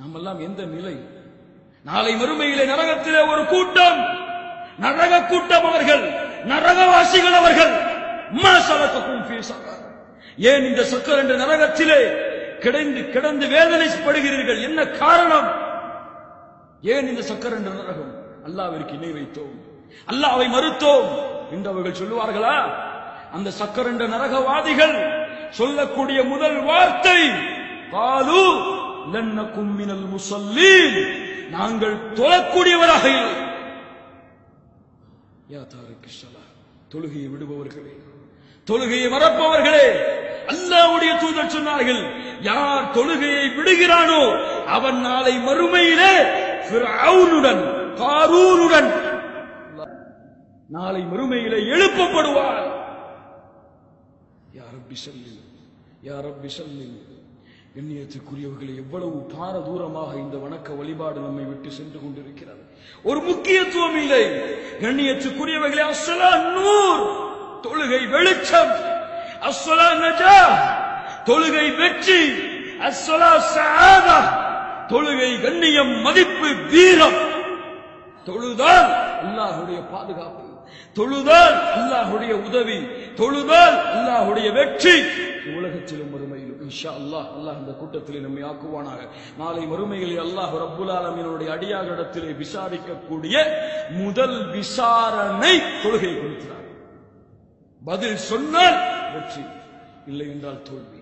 நாம் எல்லாம் எந்த நிலை? நாளை மறுமையிலே நரகத்திலே ஒரு கூட்டம். நரக கூட்டம் அவர்கள் நரகவாசிகள் அவர்கள். ஏன் இந்த சக்கர் என்ற நரகத்திலே கிடந்து கிடந்து வேதனைப்படுகிறீர்கள்? என்ன காரணம்? ஏன் இந்த சக்கர் என்ற நரகம்? அல்லாவிற்கு இணை வைத்தோம். அல்லாவை மறுத்தோம் என்று அவர்கள் சொல்லுவார்களா? அந்த சக்கர் என்ற நரகவாதிகள் சொல்லக்கூடிய முதல் வார்த்தை பாலு லன்னக்கும் மினல் முசல்லீன் நாங்கள் தொழக்கூடியவராக இல்லை. யா தொழுகையை விடுபவர்களே தொழுகையை மறப்பவர்களே அல்லாவுடைய தூதர் சொன்னார்கள் யார் தொழுகையை விடுகிறானோ அவன் நாளை மறுமையிலே ஃபிர்அவுனுடன் காரூனுடன் நாளை மறுமையிலே எழுப்பப்படுவார் யார் அப்படி சொல்லு யார் அப்படி சொல்லு எண்ணியத்துக்குரியவர்களை எவ்வளவு பார தூரமாக இந்த வணக்க வழிபாடு நம்மை விட்டு சென்று கொண்டிருக்கிறது. ஒரு முக்கியத்துவம் இல்லை. கண்ணியத்துக்குரியவர்களே அசலா நூர் தொழுகை வெளிச்சம். அசலா நஜா தொழுகை வெற்றி. அசலா சாதா தொழுகை கண்ணியம் மதிப்பு வீரம். தொழுதான் அல்லாஹுடைய பாதுகாப்பு. தொழுதால் அல்லாஹுடைய உதவி. தொழுதால் அல்லாஹுடைய வெற்றி. உலகத்திலும் மறுமையிலும். இன்ஷா அல்லாஹ் அல்லாஹ் இந்த கூட்டத்திலே நம்மை ஆக்குவானாக. நாளை மறுமையில் அல்லாஹ் ரப்புல் ஆலமீனுடைய அடியாரிடத்திலே விசாரிக்கக்கூடிய முதல் விசாரணை தொழுகை கொடுக்கிறார். பதில் சொன்னால் வெற்றி. இல்லை என்றால் தோல்வி.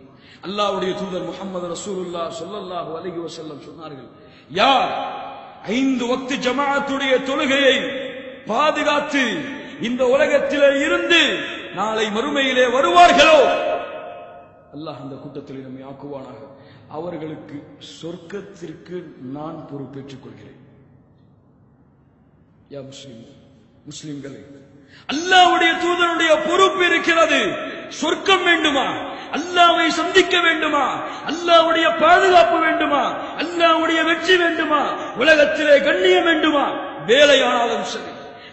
அல்லாவுடைய தூதர் முகமது ரசூலுல்லா சொல்லல்லாஹு அலைஹி வசல்லம் சொன்னார்கள் யார் ஐந்து வக்து ஜமாத்துடைய தொழுகையை பாதுகாத்து இந்த உலகத்திலே இருந்து நாளை மறுமையிலே வருவார்களோ அல்லாஹ் அந்த கூட்டத்தில் நம்மை ஆக்குவானாக. அவர்களுக்கு சொர்க்கத்திற்கு நான் பொறுப்பேற்றுக் கொள்கிறேன். யா முஸ்லிம் முஸ்லிம்களே அல்லாஹ்வுடைய தூதருடைய பொறுப்பு இருக்கிறது. சொர்க்கம் வேண்டுமா? அல்லாவை சந்திக்க வேண்டுமா? அல்லாவுடைய பாதுகாப்பு வேண்டுமா? அல்லாவுடைய வெற்றி வேண்டுமா? உலகத்திலே கண்ணியம் வேண்டுமா? வேலையானாலும் சரி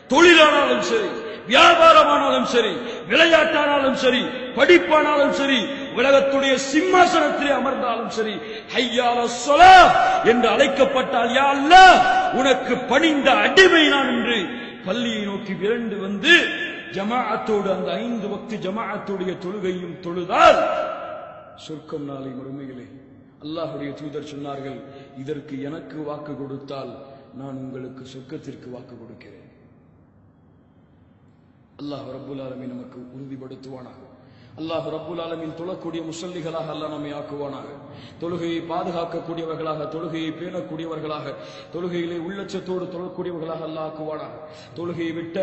தொழிலானாலும் சரி வியாபாரமானாலும் சரி விளையாட்டானாலும் சரி படிப்பானாலும் சரி உலகத்துடைய சிம்மாசனத்திலே அமர்ந்தாலும் சரி ஹையால சொல என்று அழைக்கப்பட்டால் யா அல்லாஹ் உனக்கு பணிந்த அடிமை நான் என்று பள்ளியை நோக்கி விரண்டு வந்து ஜமாஅத்தோடு அந்த ஐந்து வக்து ஜமாஅத்துடைய தொழுகையும் தொழுதால் சொர்க்கம் நாளை மறுமையிலே. அல்லாஹுடைய தூதர் சொன்னார்கள் இதற்கு எனக்கு வாக்கு கொடுத்தால் நான் உங்களுக்கு சொர்க்கத்திற்கு வாக்கு கொடுக்கிறேன். அல்லாஹ் ரபுல் ஆலமி நமக்கு உறுதிப்படுத்துவானாக. அல்லாஹ் ரப்புல் ஆலமீன் தொழக்கூடிய முசல்லிகளாக அல்லாஹ் நம்மை ஆக்குவானாக. தொழுகையை பாதுகாக்கக்கூடியவர்களாக தொழுகையை பேணக்கூடியவர்களாக தொழுகையிலே உள்ளச்சத்தோடு தொழக்கூடியவர்களாக அல்லாஹ் ஆக்குவானாக. தொழுகையை விட்ட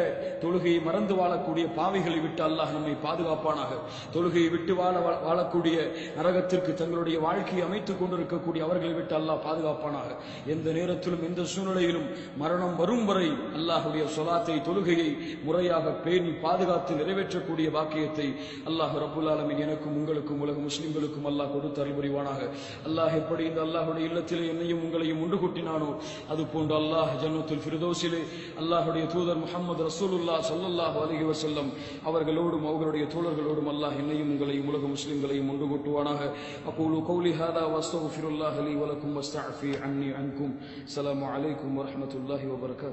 தொழுகையை மறந்து வாழக்கூடிய பாவைகளை விட்டு அல்லாஹ் நம்மை பாதுகாப்பானாக. தொழுகையை விட்டு வாழ வாழக்கூடிய நரகத்திற்கு தங்களுடைய வாழ்க்கையை அமைத்துக் கொண்டிருக்கக்கூடிய அவர்களை விட்டு அல்லாஹ் பாதுகாப்பானாக. எந்த நேரத்திலும் எந்த சூழ்நிலையிலும் மரணம் வரும் வரை அல்லாஹுடைய சொலாத்தை தொழுகையை முறையாக பேணி பாதுகாத்து நிறைவேற்றக்கூடிய வாக்கியத்தை அல்லாஹ் ரப்புல் எனக்கும் உங்களுக்கும் உலக முஸ்லிம்களுக்கும் அல்லாஹ் கொடுத்து அருள் புரிவானாக அல்லாஹ் எப்படி இந்த அல்லாஹுடைய இல்லத்திலே என்னையும் உங்களையும் உண்டு கொட்டினானோ அது போன்று அல்லாஹ் ஜன்னத்துல் ஃபிர்தௌஸிலே அல்லாஹுடைய தூதர் முகமது ரசூலுல்லா ஸல்லல்லாஹு அலிஹி வசல்லம் அவர்களோடும் அவர்களுடைய தோழர்களோடும் அல்லாஹ் என்னையும் உங்களையும் உலக முஸ்லிம்களையும் உண்டு கொட்டுவானாக. அப்போது கௌலி ஹாதா வஸ்தக்ஃபிருல்லாஹ் அலி வலக்கும் வஸ்தஅஃபி அன்னி அன்கும். ஸலாமு அலைக்கும் வரஹ்மத்துல்லாஹி வபரகாத்துஹு